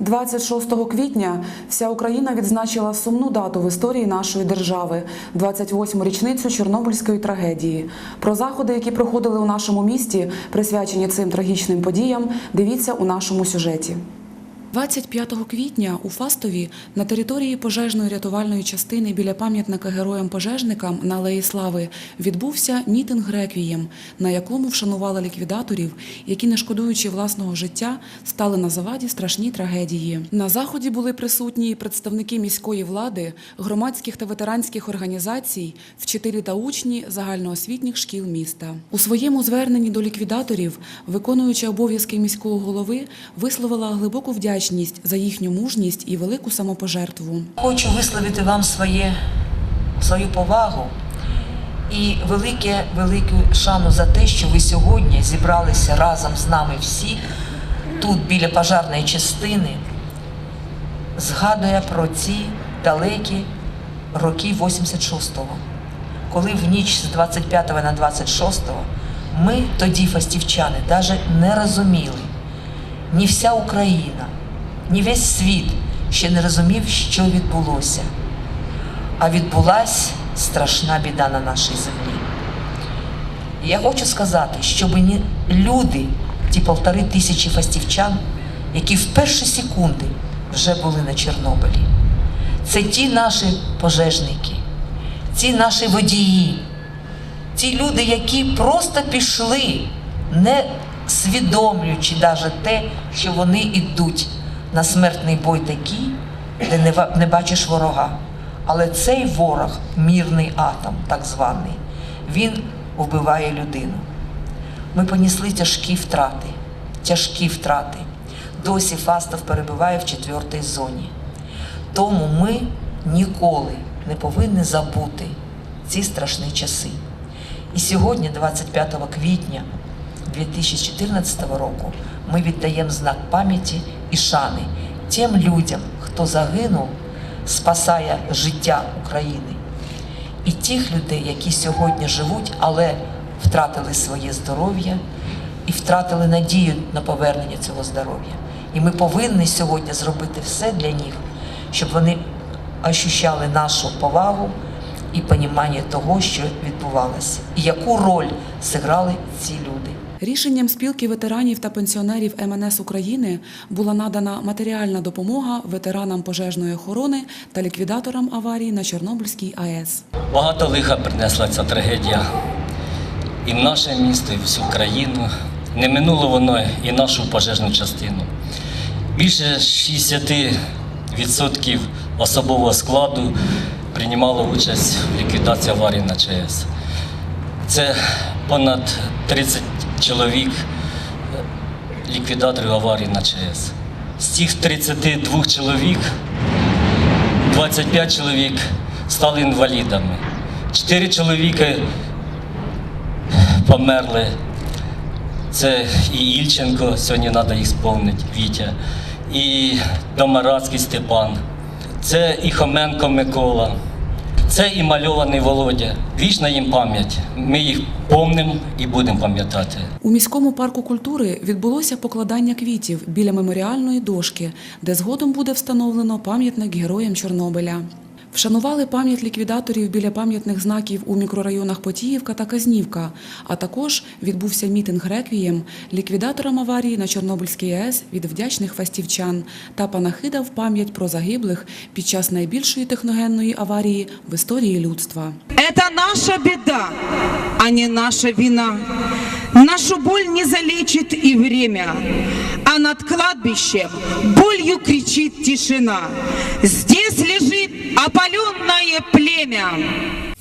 26 квітня вся Україна відзначила сумну дату в історії нашої держави 28-му річницю Чорнобильської трагедії. Про заходи, які проходили у нашому місті, присвячені цим трагічним подіям, дивіться у нашому сюжеті. 25 квітня у Фастові на території пожежної рятувальної частини біля пам'ятника героям-пожежникам на Алеї Слави відбувся мітинг реквієм, на якому вшанували ліквідаторів, які, не шкодуючи власного життя, стали на заваді страшній трагедії. На заході були присутні представники міської влади, громадських та ветеранських організацій, вчителі та учні загальноосвітніх шкіл міста. У своєму зверненні до ліквідаторів, виконуючи обов'язки міського голови, висловила глибоку вдячність за їхню мужність і велику самопожертву. Хочу висловити вам своє, свою повагу і велике, велику шану за те, що ви сьогодні зібралися разом з нами всі тут, біля пожарної частини, згадує про ці далекі роки 86-го, коли в ніч з 25 на 26 ми тоді, фастівчани, навіть не розуміли, ні вся Україна, ні весь світ ще не розумів, що відбулося. А відбулась страшна біда на нашій землі. І я хочу сказати, щоб ні люди, ті полтори тисячі фастівчан, які в перші секунди вже були на Чорнобилі, це ті наші пожежники, ці наші водії, ті люди, які просто пішли, не свідомлюючи навіть те, що вони йдуть на смертний бой такий, де не, не бачиш ворога. Але цей ворог, мірний атом, так званий, він вбиває людину. Ми понесли тяжкі втрати, тяжкі втрати. Досі Фастов перебуває в четвертій зоні. Тому ми ніколи не повинні забути ці страшні часи. І сьогодні, 25 квітня 2014 року, ми віддаємо знак пам'яті і шани тим людям, хто загинув, спасає життя України. І тих людей, які сьогодні живуть, але втратили своє здоров'я і втратили надію на повернення цього здоров'я. І ми повинні сьогодні зробити все для них, щоб вони ощущали нашу повагу і понімання того, що відбувалося, і яку роль зіграли ці люди. Рішенням спілки ветеранів та пенсіонерів МНС України була надана матеріальна допомога ветеранам пожежної охорони та ліквідаторам аварії на Чорнобильській АЕС. Багато лиха принесла ця трагедія і в наше місто, і всю країну. Не минуло воно і нашу пожежну частину. Більше 60% особового складу приймало участь в ліквідації аварії на ЧАЕС. Це понад 30 чоловік е, ліквідаторів аварії на ЧАЕС. З цих 32 чоловік 25 чоловік стали інвалідами. Чотири чоловіки померли. Це і Ільченко, сьогодні треба їх сповнити, Вітя, і Домарацький Степан, це і Хоменко Микола, це і мальований Володя. Вічна їм пам'ять. Ми їх помним і будемо пам'ятати. У міському парку культури відбулося покладання квітів біля меморіальної дошки, де згодом буде встановлено пам'ятник героям Чорнобиля. Вшанували пам'ять ліквідаторів біля пам'ятних знаків у мікрорайонах Потіївка та Казнівка, а також відбувся мітинг реквієм ліквідаторам аварії на Чорнобильській АЕС від вдячних фастівчан та панахида в пам'ять про загиблих під час найбільшої техногенної аварії в історії людства. Это наша беда, а не наша вина. Нашу боль не залечит и время, а над кладбищем болью кричит тишина. Здесь лежит опаленное племя.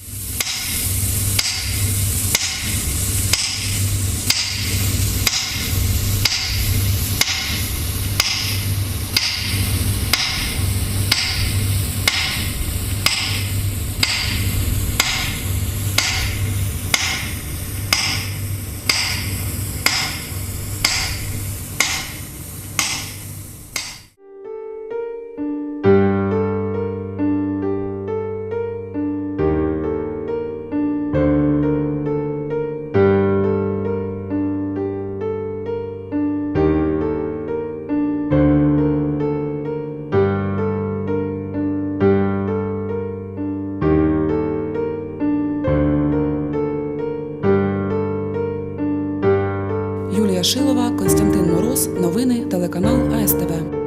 Юлія Шилова, Константин Мороз. Новини телеканал АСТВ.